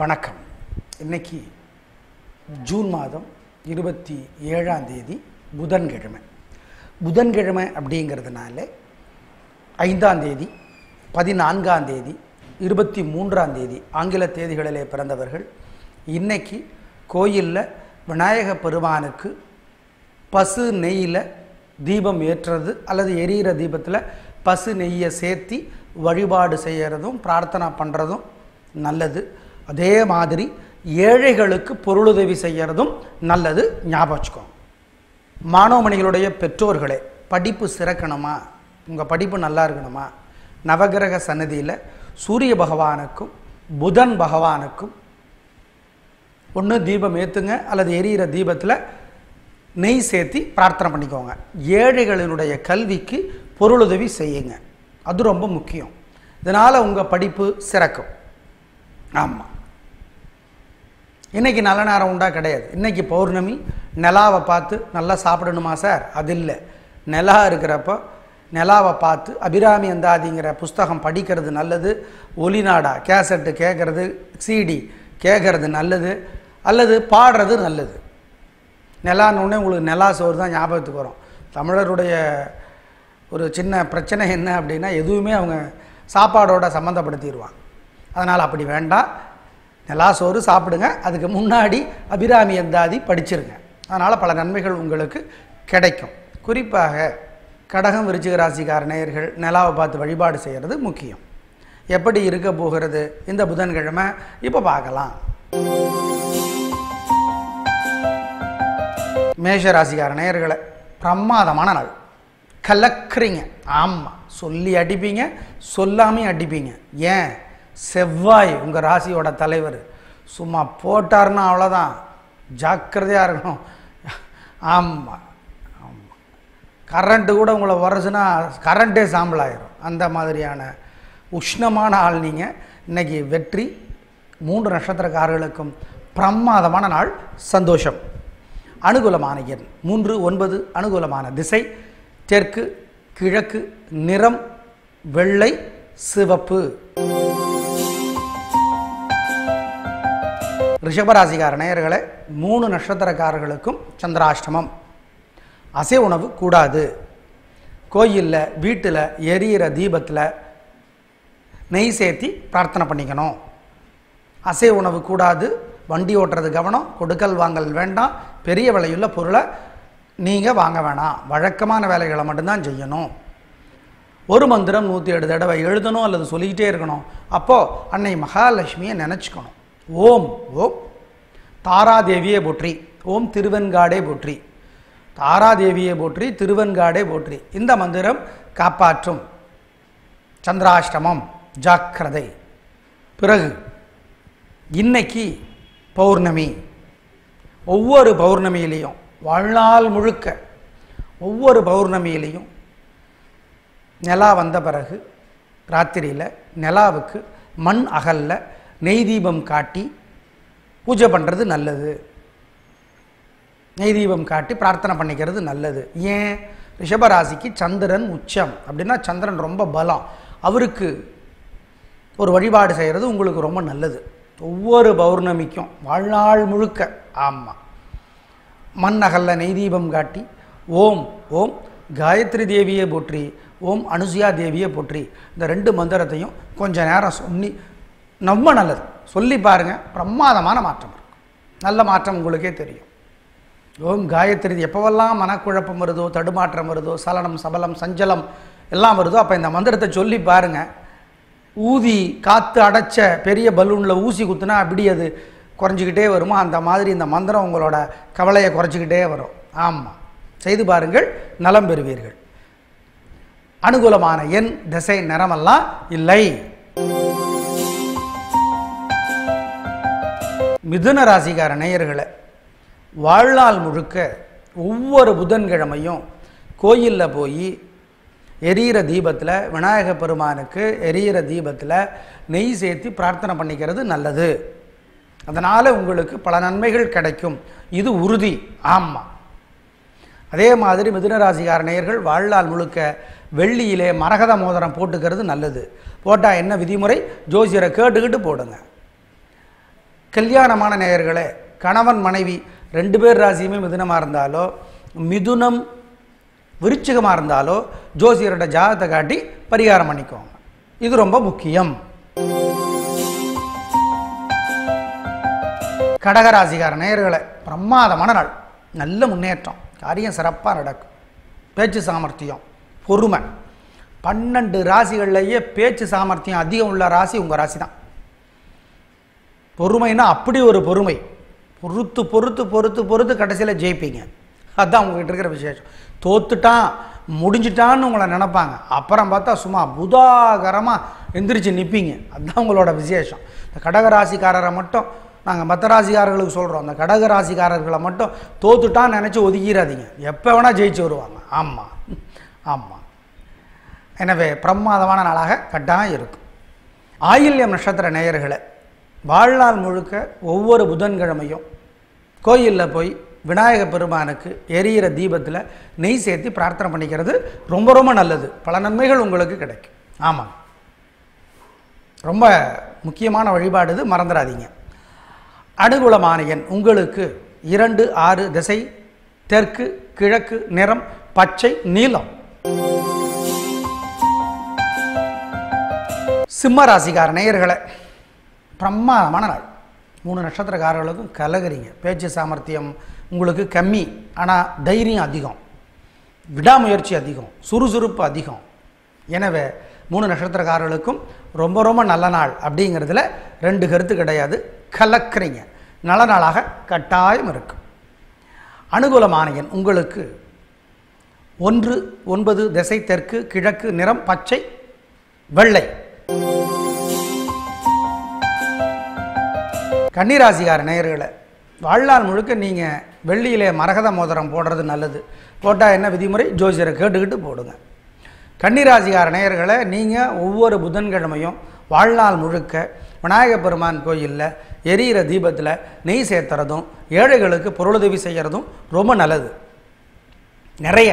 வணக்கம். இன்னைக்கு ஜூன் மாதம் இருபத்தி ஏழாம் தேதி புதன்கிழமை. புதன்கிழமை அப்படிங்கிறதுனால ஐந்தாம் தேதி பதினான்காம் தேதி இருபத்தி மூன்றாம் தேதி ஆங்கில தேதிகளிலே பிறந்தவர்கள் இன்னைக்கு கோயிலில் விநாயக பெருமானுக்கு பசு நெய்யில் தீபம் ஏற்றுறது அல்லது எரியிற தீபத்தில் பசு நெய்யை சேர்த்தி வழிபாடு செய்கிறதும் பிரார்த்தனை பண்ணுறதும் நல்லது. அதே மாதிரி ஏழைகளுக்கு பொருளுதவி செய்கிறதும் நல்லது. ஞாபகம் வச்சுக்கோங்க மாணவமணிகளுடைய பெற்றோர்களே படிப்பு சிறக்கணுமா? உங்கள் படிப்பு நல்லா இருக்கணுமா? நவகிரக சன்னதியில் சூரிய பகவானுக்கும் புதன் பகவானுக்கும் ஒன்று தீபம் ஏற்றுங்க அல்லது எரியிற தீபத்தில் நெய் சேர்த்தி பிரார்த்தனை பண்ணிக்கோங்க. ஏழைகளினுடைய கல்விக்கு பொருளுதவி செய்யுங்க. அது ரொம்ப முக்கியம். இதனால் உங்கள் படிப்பு சிறக்கும். ஆமாம் இன்றைக்கி நல்ல நேரம் உண்டா கிடையாது. இன்றைக்கி பௌர்ணமி நிலாவை பார்த்து நல்லா சாப்பிடணுமா சார்? அது இல்லை. நிலா இருக்கிறப்போ நிலாவை பார்த்து அபிராமி அந்தாதிங்கிற புஸ்தகம் படிக்கிறது நல்லது ஒலிநாடா கேசட்டு கேட்குறது சிடி கேட்குறது நல்லது அல்லது பாடுறது நல்லது. நிலான்னு உங்களுக்கு நிலா சோறு தான் ஞாபகத்துக்கு வரும். தமிழருடைய ஒரு சின்ன பிரச்சனை என்ன அப்படின்னா எதுவுமே அவங்க சாப்பாடோட சம்மந்தப்படுத்திடுவாங்க. அதனால் அப்படி வேண்டாம். நிலா சோறு சாப்பிடுங்க. அதுக்கு முன்னாடி அபிராமி அந்தாதி படிச்சிருங்க. அதனால் பல நன்மைகள் உங்களுக்கு கிடைக்கும். குறிப்பாக கடகம் விருச்சிகராசிக்கார நேயர்கள் நிலாவை பார்த்து வழிபாடு செய்கிறது முக்கியம். எப்படி இருக்க போகிறது? இந்த புதன்கிழமை இப்போ பார்க்கலாம். மேஷராசிக்கார நேயர்களை பிரமாதமான நாள். கலக்குறீங்க. ஆமாம் சொல்லி அடிப்பீங்க சொல்லாமையும் அடிப்பீங்க. ஏன்? செவ்வாய் உங்கள் ராசியோட தலைவர். சும்மா போட்டாருன்னா அவ்வளோதான் ஜாக்கிரதையாக இருக்கணும். ஆமாம் ஆமாம் கரண்ட்டு கூட உங்களை வரசுனா கரண்ட்டே சாம்பல் ஆயிரும். அந்த மாதிரியான உஷ்ணமான ஆள் நீங்கள் இன்னைக்கு வெற்றி மூன்று நட்சத்திரக்காரர்களுக்கும் பிரமாதமான நாள் சந்தோஷம். அனுகூலமான எண் மூன்று ஒன்பது அனுகூலமான திசை. தெற்கு கிழக்கு நிறம் வெள்ளை சிவப்பு. ரிஷபராசிகார நேயர்களை மூணு நட்சத்திரக்காரர்களுக்கும் சந்திராஷ்டமம். அசை உணவு கூடாது. கோயிலில் வீட்டில் எரியிற தீபத்தில் நெய் சேர்த்தி பிரார்த்தனை பண்ணிக்கணும். அசை உணவு கூடாது. வண்டி ஓட்டுறது கவனம். கொடுக்கல் வாங்கல் வேண்டாம். பெரிய விலையுள்ள பொருளை நீங்கள் வாங்க வேணாம். வழக்கமான வேலைகளை மட்டும்தான் செய்யணும். ஒரு மந்திரம் நூற்றி ஏழு தடவை எழுதணும் அல்லது சொல்லிக்கிட்டே இருக்கணும். அப்போது அன்னை மகாலட்சுமியை நினச்சிக்கணும். ஓம். ஓம். தாராதேவியே போற்றி. ஓம் திருவெண்காடே போற்றி. தாராதேவியை போற்றி திருவெண்காடே போற்றி. இந்த மந்திரம் காப்பாற்றும். சந்திராஷ்டமம். ஜாக்கிரதை. பிறகு இன்னைக்கு பௌர்ணமி. ஒவ்வொரு பௌர்ணமியிலையும் வாழ்நாள் முழுக்க ஒவ்வொரு பௌர்ணமியிலையும் நிலா வந்த பிறகு ராத்திரியில் நிலாவுக்கு மண் அகல்ல நெய் தீபம் காட்டி பூஜை பண்ணுறது நல்லது. நெய் தீபம் காட்டி பிரார்த்தனை பண்ணிக்கிறது நல்லது. ஏன்? ரிஷபராசிக்கு சந்திரன் உச்சம். அப்படின்னா சந்திரன் ரொம்ப பலம். அவருக்கு ஒரு வழிபாடு செய்கிறது உங்களுக்கு ரொம்ப நல்லது. ஒவ்வொரு பௌர்ணமிக்கும் வாழ்நாள் முழுக்க. ஆமாம் மண் அகல்ல நெய் தீபம் காட்டி ஓம் ஓம் காயத்ரி தேவியை போற்றி ஓம் அனுசுயா தேவியை போற்றி இந்த ரெண்டு மந்திரத்தையும் கொஞ்ச நேரம் சொல்லி ரொம்ப நல்லது. சொல்லி பாருங்கள் பிரமாதமான மாற்றம் இருக்கும் நல்ல மாற்றம் உங்களுக்கே தெரியும். ஓம் காயத்ரி எப்போவெல்லாம் மனக்குழப்பம் வருதோ தடுமாற்றம் வருதோ சலனம் சபலம் சஞ்சலம் எல்லாம் வருதோ அப்போ இந்த மந்திரத்தை சொல்லி பாருங்கள் ஊதி காற்று அடைச்ச பெரிய பலூனில் ஊசி குத்துனா அப்படி அது குறைஞ்சிக்கிட்டே வருமோ? அந்த மாதிரி இந்த மந்திரம் உங்களோட கவலையை குறைச்சிக்கிட்டே வரும். ஆமாம் செய்து பாருங்கள் நலம் பெறுவீர்கள். அனுகூலமான எண் திசை நிறமெல்லாம் இல்லை. மிதுன ராசிகார நேயர்களை வாழ்நாள் முழுக்க ஒவ்வொரு புதன்கிழமையும் கோயிலில் போய் எரியிற தீபத்தில் விநாயக பெருமானுக்கு எரியிற தீபத்தில் நெய் சேர்த்து பிரார்த்தனை பண்ணிக்கிறது நல்லது. அதனால் உங்களுக்கு பல நன்மைகள் கிடைக்கும். இது உறுதி. ஆமாம் அதே மாதிரி மிதுனராசிகார நேயர்கள் வாழ்நாள் முழுக்க வெள்ளியிலே மரகத மோதிரம் போட்டுக்கிறது நல்லது. போட்டால் என்ன விதிமுறை? ஜோசியரை கேட்டுக்கிட்டு போடுங்க. கல்யாணமான நேயர்களே கணவன் மனைவி ரெண்டு பேர் ராசியுமே மிதுனமாக இருந்தாலோ மிதுனம் விருச்சிகமாக இருந்தாலோ ஜோசியரோட ஜாதகத்தை காட்டி பரிகாரம் பண்ணிக்கோங்க. இது ரொம்ப முக்கியம். கடகராசிகார நேயர்களே பிரமாதமான நாள். நல்ல முன்னேற்றம். காரியம் சிறப்பாக நடக்கும். பேச்சு சாமர்த்தியம். பொறுமை. பன்னெண்டு ராசிகள்லேயே பேச்சு சாமர்த்தியம் அதிகம் உள்ள ராசி உங்கள் ராசி தான் பொறுமைன்னா அப்படி ஒரு பொறுமை. பொறுத்து பொறுத்து பொறுத்து பொறுத்து கடைசியில் ஜெயிப்பீங்க. அதுதான் உங்ககிட்ட இருக்கிற விசேஷம். தோத்துட்டான் முடிஞ்சிட்டான்னு உங்களை நினைப்பாங்க. அப்புறம் பார்த்தா சும்மா புதாகரமாக எந்திரிச்சு நிற்பீங்க அதுதான் உங்களோட விசேஷம். இந்த கடகராசிக்காரரை மட்டும் நாங்கள் மற்ற ராசிக்காரர்களுக்கு சொல்கிறோம் அந்த கடகராசிக்காரர்களை மட்டும் தோத்துட்டான்னு நினச்சி ஒதுக்கிடாதீங்க. எப்போ வேணால் ஜெயிச்சு வருவாங்க. ஆமாம் ஆமாம் எனவே பிரமாதமான நாளாக கட்டாயம் இருக்கும். ஆயில்யம் நட்சத்திர நேயர்களை வாழ்நாள் முழுக்க ஒவ்வொரு புதன்கிழமையும் கோயிலில் போய் விநாயக பெருமானுக்கு எரியிற தீபத்தில் நெய் சேர்த்து பிரார்த்தனை பண்ணிக்கிறது ரொம்ப ரொம்ப நல்லது. பல நன்மைகள் உங்களுக்கு கிடைக்கும். ஆமாம் ரொம்ப முக்கியமான வழிபாடு இது மறந்துடாதீங்க. அனுகுலமானையன் உங்களுக்கு இரண்டு ஆறு திசை தெற்கு கிழக்கு நிறம் பச்சை நீலம். சிம்ம ராசிக்கார நேயர்களை பிரம்மாதமான நாள். மூணு நட்சத்திரக்காரர்களுக்கும் கலகிறீங்க. பேச்சு சாமர்த்தியம் உங்களுக்கு கம்மி ஆனால் தைரியம் அதிகம். விடாமுயற்சி அதிகம். சுறுசுறுப்பு அதிகம். எனவே மூணு நட்சத்திரக்காரர்களுக்கும் ரொம்ப ரொம்ப நல்ல நாள் அப்படிங்கிறதுல ரெண்டு கருத்து கிடையாது. கலக்குறீங்க. நல்ல நாளாக கட்டாயம் இருக்கும் அனுகூலமானையன் உங்களுக்கு ஒன்று ஒன்பது திசை தெற்கு கிழக்கு நிறம் பச்சை வெள்ளை. கன்னிராசிகார நேயர்களை வாழ்நாள் முழுக்க நீங்கள் வெள்ளியிலே மரகத மோதிரம் போடுறது நல்லது. போட்டால் என்ன விதிமுறை? ஜோசியரை கேட்டுக்கிட்டு போடுங்க. கன்னிராசிகார நேயர்களை நீங்கள் ஒவ்வொரு புதன்கிழமையும் வாழ்நாள் முழுக்க விநாயக பெருமான் கோயிலில் எரியிற தீபத்தில் நெய் சேர்த்துறதும் ஏழைகளுக்கு பொருளுதவி செய்கிறதும் ரொம்ப நல்லது. நிறைய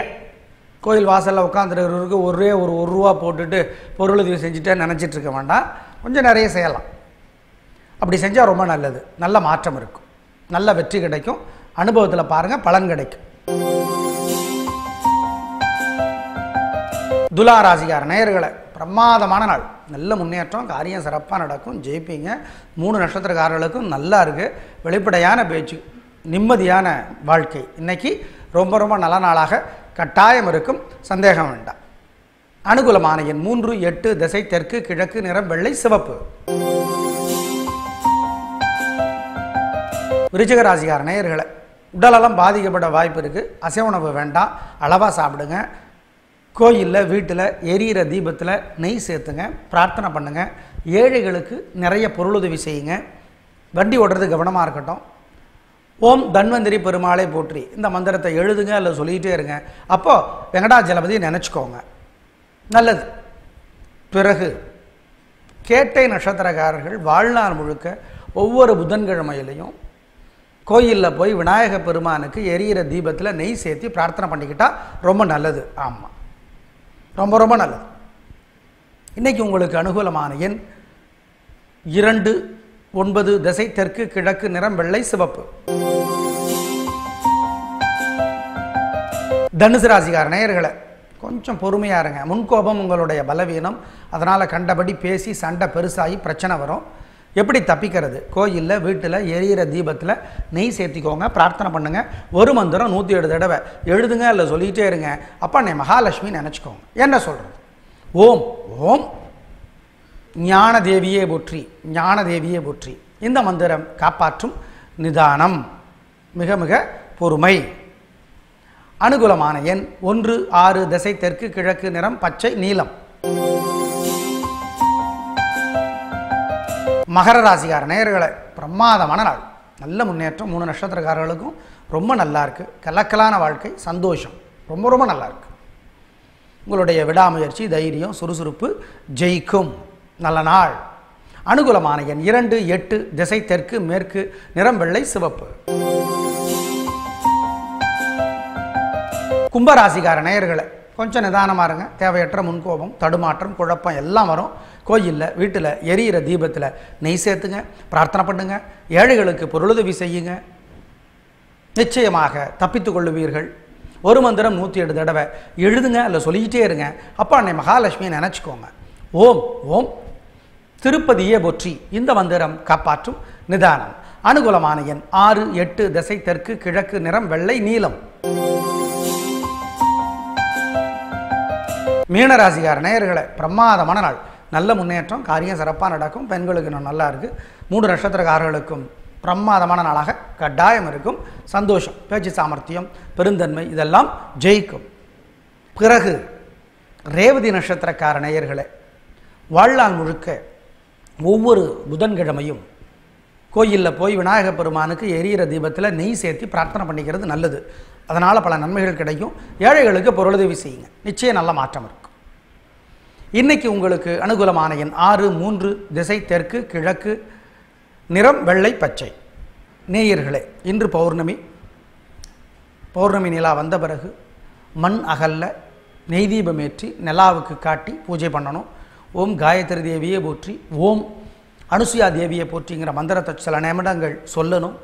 கோயில் வாசலில் உட்காந்துருக்கிறவருக்கு ஒரே ஒரு ஒரு ரூபா போட்டுட்டு பொருளுதவி செஞ்சுட்டே நினச்சிட்ருக்க வேண்டாம். கொஞ்சம் நிறைய செய்யலாம். அப்படி செஞ்சால் ரொம்ப நல்லது. நல்ல மாற்றம் இருக்கும். நல்ல வெற்றி கிடைக்கும். அனுபவத்தில் பாருங்கள் பலன் கிடைக்கும். துலா ராசிகார நேயர்களை பிரமாதமான நாள். நல்ல முன்னேற்றம் காரியம் சிறப்பாக நடக்கும். ஜெயிப்பீங்க. மூணு நட்சத்திரக்காரர்களுக்கும் நல்லா இருக்குது வெளிப்படையான பேச்சு நிம்மதியான வாழ்க்கை. இன்னைக்கு ரொம்ப ரொம்ப நல்ல நாளாக கட்டாயம் இருக்கும். சந்தேகம் வேண்டாம். அனுகூலமான எண் மூன்று எட்டு திசை தெற்கு கிழக்கு நிறம் வெள்ளை சிவப்பு. விருச்சிக ராசிக்கார நேயர்களை உடலெல்லாம் பாதிக்கப்பட வாய்ப்பு இருக்குது அசைவ உணவு வேண்டாம். அளவாக சாப்பிடுங்க. கோயிலில் வீட்டில் எரியிற தீபத்தில் நெய் சேர்த்துங்க. பிரார்த்தனை பண்ணுங்க. ஏழைகளுக்கு நிறைய பொருளுதவி செய்யுங்க. வண்டி ஓடுறது கவனமாக இருக்கட்டும். ஓம் தன்வந்திரி பெருமாளை போற்றி. இந்த மந்திரத்தை எழுதுங்க இல்லை சொல்லிகிட்டே இருங்க. அப்போது வெங்கடாஜலபதி நினச்சிக்கோங்க. நல்லது. பிறகு கேட்டை நட்சத்திரக்காரர்கள் வாழ்நாள் முழுக்க ஒவ்வொரு புதன்கிழமையிலையும் கோயிலில் போய் விநாயக பெருமானுக்கு எரியிற தீபத்தில் நெய் சேர்த்து பிரார்த்தனை பண்ணிக்கிட்டால் ரொம்ப நல்லது. ஆமாம் ரொம்ப ரொம்ப நல்லது. இன்றைக்கி உங்களுக்கு அனுகூலமான எண் இரண்டு ஒன்பது திசை தெற்கு கிழக்கு நிறம் வெள்ளை சிவப்பு. தனுசு ராசிக்கார நேயர்களை கொஞ்சம் பொறுமையாக இருங்க. முன்கோபம் உங்களுடைய பலவீனம். அதனால் கண்டபடி பேசி சண்டை பெருசாகி பிரச்சனை வரும். எப்படி தப்பிக்கிறது? கோயிலில் வீட்டில் எரியிற தீபத்தில் நெய் சேர்த்திக்கோங்க பிரார்த்தனை பண்ணுங்கள் ஒரு மந்திரம் நூற்றி ஏழு தடவை. எழுதுங்க இல்லை சொல்லிகிட்டே இருங்க. அப்பா நீ மகாலட்சுமி நினச்சிக்கோங்க. என்ன சொல்கிறது ஓம் ஓம். ஞான தேவியே போற்றி ஞான தேவியே போற்றி. இந்த மந்திரம் காப்பாற்றும் நிதானம். மிக மிக பொறுமை. அனுகூலமான எண் ஒன்று ஆறு திசை தெற்கு கிழக்கு நிறம் பச்சை நீலம் மகர ராசிகார நேயர்களை பிரமாதமான நாள். நல்ல முன்னேற்றம் மூணு நட்சத்திரக்காரர்களுக்கும் ரொம்ப நல்லா இருக்குது கலக்கலான வாழ்க்கை சந்தோஷம். ரொம்ப ரொம்ப நல்லா இருக்குது உங்களுடைய விடாமுயற்சி தைரியம் சுறுசுறுப்பு ஜெயிக்கும். நல்ல நாள். அனுகூலமான எண் இரண்டு எட்டு திசை தெற்கு மேற்கு நிறம் வெள்ளை சிவப்பு. கும்பராசிக்கார நேயர்களை கொஞ்சம் நிதானமாக இருங்க. தேவையற்ற முன்கோபம் தடுமாற்றம் குழப்பம் எல்லாம் வரும். கோயிலில் வீட்டில் எரியிற தீபத்தில் நெய் சேர்த்துங்க பிரார்த்தனை பண்ணுங்க ஏழைகளுக்கு பொருளுதவி செய்யுங்க. நிச்சயமாக தப்பித்து கொள்ளுவீர்கள். ஒரு மந்திரம் நூற்றி எட்டு தடவை எழுதுங்க இல்லை சொல்லிக்கிட்டே இருங்க. அப்பா அன்னை மகாலட்சுமியை நினச்சிக்கோங்க. ஓம் ஓம். திருப்பதியே பொற்றி. இந்த மந்திரம் காப்பாற்றும் நிதானம். அனுகூலமான எண் ஆறு எட்டு திசை தெற்கு கிழக்கு நிறம் வெள்ளை நீலம். மீனராசிக்கார நேயர்களை பிரமாதமான நாள். நல்ல முன்னேற்றம் காரியம் சிறப்பாக நடக்கும் பெண்களுக்கு இன்னும் நல்லா இருக்குது மூன்று நட்சத்திரக்காரர்களுக்கும் பிரமாதமான நாளாக கட்டாயம் இருக்கும். சந்தோஷம் பேச்சு சாமர்த்தியம் பெருந்தன்மை இதெல்லாம் ஜெயிக்கும். பிறகு ரேவதி நட்சத்திரக்கார நேயர்களே வாழ்நாள் முழுக்க ஒவ்வொரு புதன்கிழமையும் கோயிலில் போய் விநாயகர் பெருமானுக்கு எரியிற தீபத்தில் நெய் சேர்த்து பிரார்த்தனை பண்ணிக்கிறது நல்லது. அதனால் பல நன்மைகள் கிடைக்கும். ஏழைகளுக்கு பொருளுதவி செய்யுங்க. நிச்சயம் நல்ல மாற்றம் இருக்கும். இன்னைக்கு உங்களுக்கு அனுகூலமான எண் ஆறு மூன்று திசை தெற்கு கிழக்கு நிறம் வெள்ளை பச்சை. நேயர்களே இன்று பௌர்ணமி. பௌர்ணமி நிலா வந்த பிறகு மண் அகல்ல நெய் தீபம் ஏற்றி நிலாவுக்கு காட்டி பூஜை பண்ணணும். ஓம் காயத்ரி தேவியை போற்றி ஓம் அனுசுயா தேவியை போற்றிங்கிற மந்திரத்தை சில நிமிடங்கள் சொல்லணும்.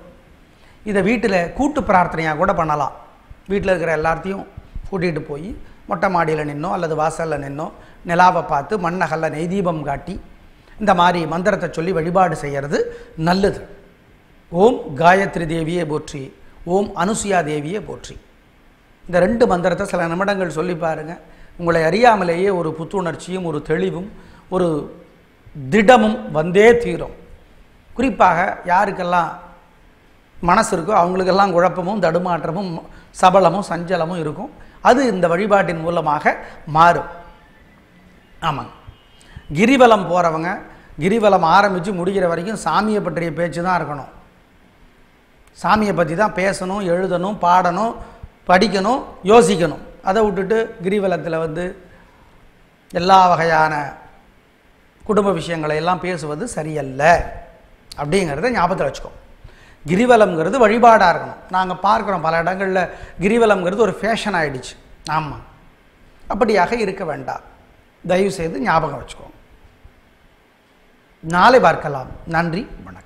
இதை வீட்டில் கூட்டு பிரார்த்தனையாக கூட பண்ணலாம். வீட்டில் இருக்கிற எல்லாத்தையும் கூட்டிகிட்டு போய் மொட்டை மாடியில் நின்னோ அல்லது வாசலில் நின்னோ நிலாவை பார்த்து மண்ணகல்ல நெய் தீபம் காட்டி இந்த மாதிரி மந்திரத்தை சொல்லி வழிபாடு செய்கிறது நல்லது. ஓம் காயத்ரி தேவியை போற்றி ஓம் அனுசுயா தேவியை போற்றி. இந்த ரெண்டு மந்திரத்தை சில நிமிடங்கள் சொல்லி பாருங்கள் உங்களை அறியாமலேயே ஒரு புத்துணர்ச்சியும் ஒரு தெளிவும் ஒரு திடமும் வந்தே தீரும். குறிப்பாக யாருக்கெல்லாம் மனசு இருக்கோ அவங்களுக்கெல்லாம் குழப்பமும் தடுமாற்றமும் சபலமும் சஞ்சலமும் இருக்கும். அது இந்த வழிபாட்டின் மூலமாக மாறும். ஆமாங்க. கிரிவலம் போகிறவங்க கிரிவலம் ஆரம்பித்து முடிகிற வரைக்கும் சாமியை பற்றிய பேச்சு தான் இருக்கணும். சாமியை பற்றி தான் பேசணும் எழுதணும் பாடணும் படிக்கணும் யோசிக்கணும். அதை விட்டுட்டு கிரிவலத்தில் வந்து எல்லா வகையான குடும்ப விஷயங்களை எல்லாம் பேசுவது சரியல்ல. அப்படிங்கிறத ஞாபகத்தில் வச்சுக்கோ. கிரிவலம்ங்கிறது வழிபாடாக இருக்கணும். நாங்கள் பார்க்குறோம் பல இடங்களில் கிரிவலம்ங்கிறது ஒரு ஃபேஷன் ஆகிடுச்சு ஆமாம் அப்படியாக இருக்க வேண்டாம். தயவு செய்து ஞாபகம் வச்சுக்கோங்க. நாளை பார்க்கலாம். நன்றி. வணக்கம்.